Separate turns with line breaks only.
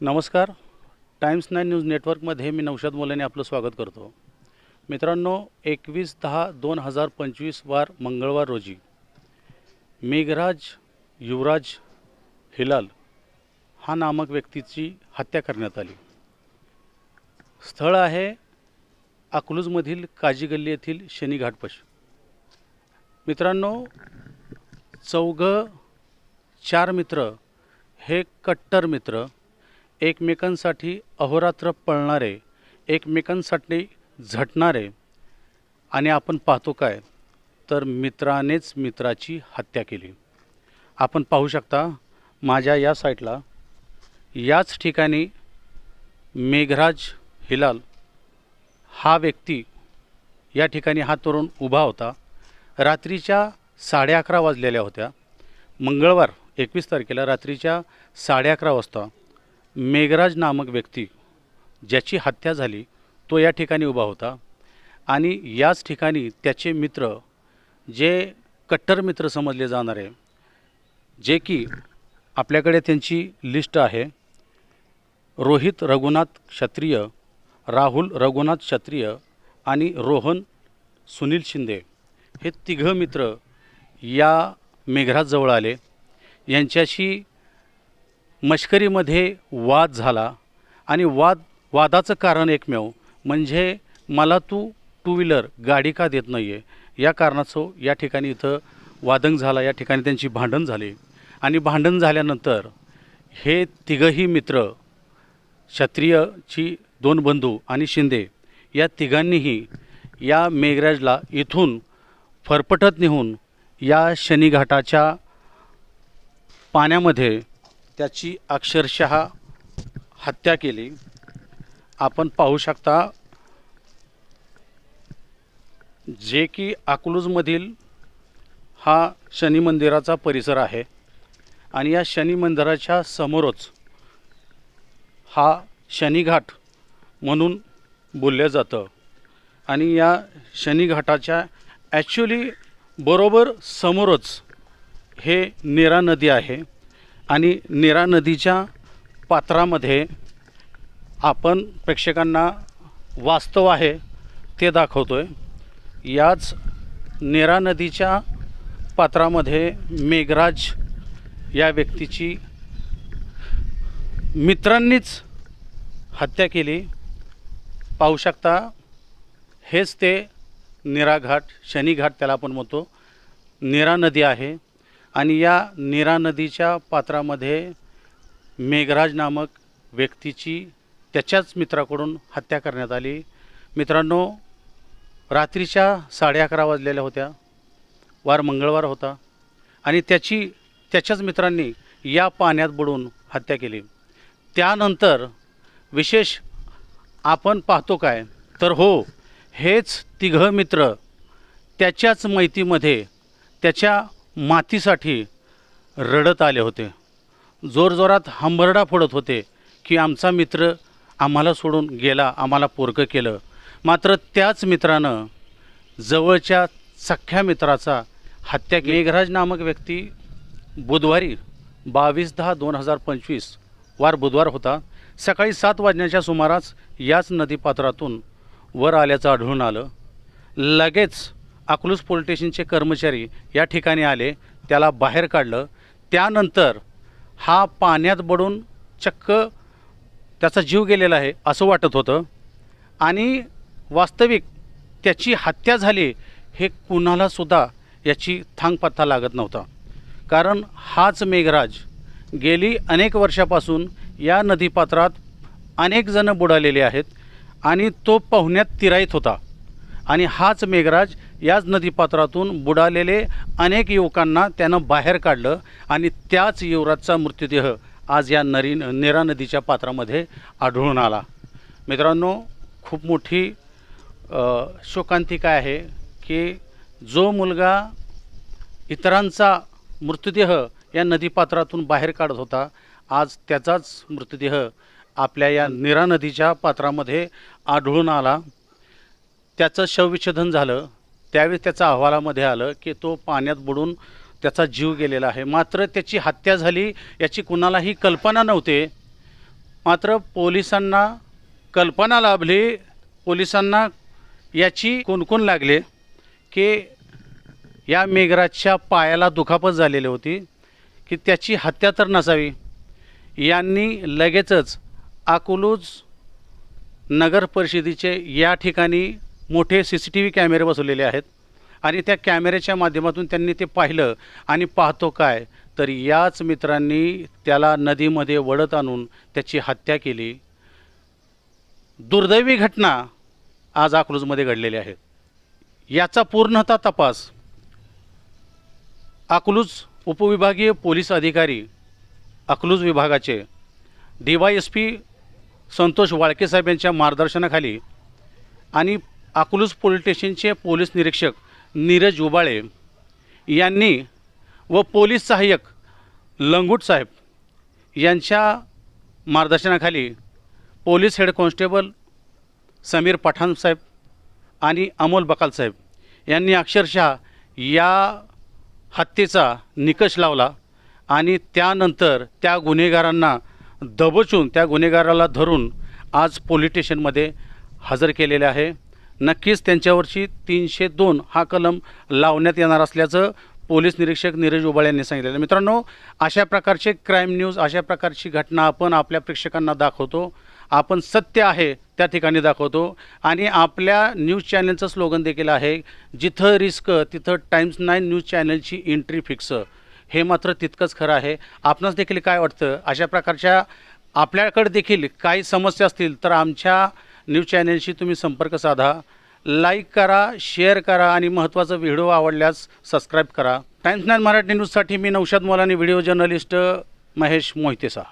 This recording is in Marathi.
नमस्कार. टाइम्स नाईन न्यूज नेटवर्कमध्ये मी नौशाद मोलेने आपलं स्वागत करतो. मित्रांनो एकवीस दहा दोन हजार पंचवीस वार मंगळवार रोजी मेघराज युवराज हिलाल हा नामक व्यक्तीची हत्या करण्यात आली. स्थळ आहे अकलूजमधील काजी गल्ली येथील शनीघाटपश. मित्रांनो चौघं चार मित्र हे कट्टर मित्र एकमेकांसाठी अहोरात्र पळणारे एकमेकांसाठी झटणारे आणि आपण पाहतो काय तर मित्रानेच मित्राची हत्या केली. आपण पाहू शकता माझ्या या साईटला याच ठिकाणी मेघराज हिलाल हा व्यक्ती या ठिकाणी हा तरुण उभा होता. रात्रीच्या साडे अकरा वाजलेल्या होत्या. मंगळवार एकवीस तारखेला रात्रीच्या साडे अकरा वाजता मेघराज नामक व्यक्ती ज्याची हत्या झाली तो या ठिकाणी उभा होता. आणि याच ठिकाणी त्याचे मित्र जे कट्टर मित्र समजले जाणारे जे की आपल्याकडे त्यांची लिस्ट आहे रोहित रघुनाथ क्षत्रिय राहुल रघुनाथ क्षत्रिय आणि रोहन सुनील शिंदे हे तिघं मित्र या मेघराजजवळ आले. यांच्याशी मश्करीमध्ये वाद झाला आणि वाद वादाचं कारण एकमेव म्हणजे मला तू टू व्हीलर गाडी का देत नाही आहे या कारणाचं या ठिकाणी इथं वादंग झाला या ठिकाणी त्यांची भांडण झाली. आणि भांडण झाल्यानंतर हे तिघंही मित्र क्षत्रियची दोन बंधू आणि शिंदे या तिघांनीही या मेघराजला इथून फरफटत नेऊन या शनीघाटाच्या पाण्यामध्ये त्याची अक्षरशः हत्या केली. आपण पाहू शकता जे की अकलूजमधील हा शनी मंदिराचा परिसर आहे. आणि या शनी मंदिराच्या समोरच हा शनीघाट म्हणून बोललं जातं. आणि या शनीघाटाच्या ॲक्च्युली बरोबर समोरच हे नेरा नदी आहे. आणि नेरा नदीच्या पात्रामध्ये आपण प्रेक्षकांना वास्तव आहे ते दाखवतो आहे याच नेरा नदीच्या पात्रामध्ये मेघराज या व्यक्तीची मित्रांनीच हत्या केली. पाहू शकता हेच ते निराघाट शनिघाट शनीघाट त्याला आपण म्हणतो. निरा नदी आहे. आणि या नीरा नदीच्या पात्रामध्ये मेघराज नामक व्यक्तीची त्याच्याच मित्राकडून हत्या करण्यात आली. मित्रांनो रात्रीच्या साडे अकरा वाजलेल्या होत्या. वार मंगळवार होता. आणि त्याची त्याच्याच मित्रांनी या पाण्यात बुडून हत्या केली. त्यानंतर विशेष आपण पाहतो काय? तर हो हेच तिघं मित्र त्याच्याच मैतीमध्ये त्याच्या मातीसाठी रडत आले होते. जोरजोरात हंबरडा फोडत होते की आमचा मित्र आम्हाला सोडून गेला आम्हाला पोरकं केलं. मात्र त्याच मित्रानं जवळच्या सख्ख्या मित्राचा हत्या मेघराज नामक व्यक्ती बुधवारी बावीस दहा दोन हजार पंचवीस वार बुधवार होता. सकाळी सात वाजण्याच्या सुमारास याच नदीपात्रातून वर आल्याचं आढळून आलं. लगेच अकलूज पोलीस स्टेशनचे कर्मचारी या ठिकाणी आले त्याला बाहेर काढलं. त्यानंतर हा पाण्यात बुडून चक्क त्याचा जीव गेलेला आहे असं वाटत होतं. आणि वास्तविक त्याची हत्या झाली हे कुणालासुद्धा याची थांगपत्ता लागत नव्हता. कारण हाच मेघराज गेली अनेक वर्षापासून या नदीपात्रात अनेक जणं बुडालेले आहेत आणि तो पाहुण्यात तिराईत होता. आणि हाच मेघराज याच नदीपात्रातून बुडालेले अनेक युवकांना त्यानं बाहेर काढलं आणि त्याच युवराजचा मृत्यूदेह आज या नरी नेरा नदीच्या पात्रामध्ये आढळून आला. मित्रांनो खूप मोठी अ, शोकांतिका आहे की जो मुलगा इतरांचा मृतदेह या नदीपात्रातून बाहेर काढत होता आज त्याचाच मृतदेह आपल्या या निरा नदीच्या पात्रामध्ये आढळून आला. त्याचं शवविच्छेदन झालं. त्यावेळी त्याच्या अहवालामध्ये आलं की तो पाण्यात बुडून त्याचा जीव गेलेला आहे. मात्र त्याची हत्या झाली याची कुणालाही कल्पना नव्हते. मात्र पोलिसांना कल्पना लाभली. पोलिसांना याची कुणकुण लागले की या मेघराजच्या पायाला दुखापत झालेली होती की त्याची हत्या तर नसावी. यांनी लगेचच अकलूज नगर परिषदेचे या ठिकाणी मोठे सी सी टी व्ही कॅमेरे बसवलेले आहेत. आणि त्या कॅमेऱ्याच्या माध्यमातून त्यांनी ते पाहिलं आणि पाहतो काय तर याच मित्रांनी त्याला नदीमध्ये वडत आणून त्याची हत्या केली. दुर्दैवी घटना आज अकलूजमध्ये घडलेली आहे. याचा पूर्णतः तपास अकलूज उपविभागीय पोलीस अधिकारी अकलूज विभागाचे D Y S P Santosh Walke साहेब यांच्या मार्गदर्शनाखाली आणि अकलूज पोलीस स्टेशनचे पोलीस निरीक्षक नीरज उबाळे यांनी व पोलीस सहाय्यक लंगूट साहेब यांच्या मार्गदर्शनाखाली police head constable Samir Pathan साहेब आणि अमोल बकाल साहेब यांनी अक्षरशः या हत्येचा निकष लावला आणि त्यानंतर त्या गुन्हेगारांना दबोचून त्या गुन्हेगाराला धरून आज पोलीस स्टेशनमध्ये हजर केलेले आहे. नक्कीच त्यांच्यावरची तीनशे दोन हा कलम लावण्यात येणार असल्याचं पोलीस निरीक्षक नीरज उबाळ यांनी सांगितलेलं मित्रांनो अशा प्रकारचे क्राईम न्यूज अशा प्रकारची घटना आपण आपल्या प्रेक्षकांना दाखवतो. आपण सत्य आहे त्या ठिकाणी दाखवतो. आणि आपल्या न्यूज चॅनलचं स्लोगन देखील आहे जिथं रिस्क तिथं टाईम्स नाईन न्यूज चॅनलची एंट्री फिक्स हे मात्र तितकंच खरं आहे. आपणास देखील काय वाटतं? अशा प्रकारच्या आपल्याकडे देखील काही समस्या असतील तर आमच्या न्यूज चॅनलशी तुम्ही संपर्क साधा. लाईक करा शेअर करा आणि महत्त्वाचा व्हिडिओ आवडल्यास सबस्क्राईब करा. टाइम्स नाईन मराठी न्यूजसाठी मी नौशाद मोलानी व्हिडिओ जर्नलिस्ट महेश मोहितेसा.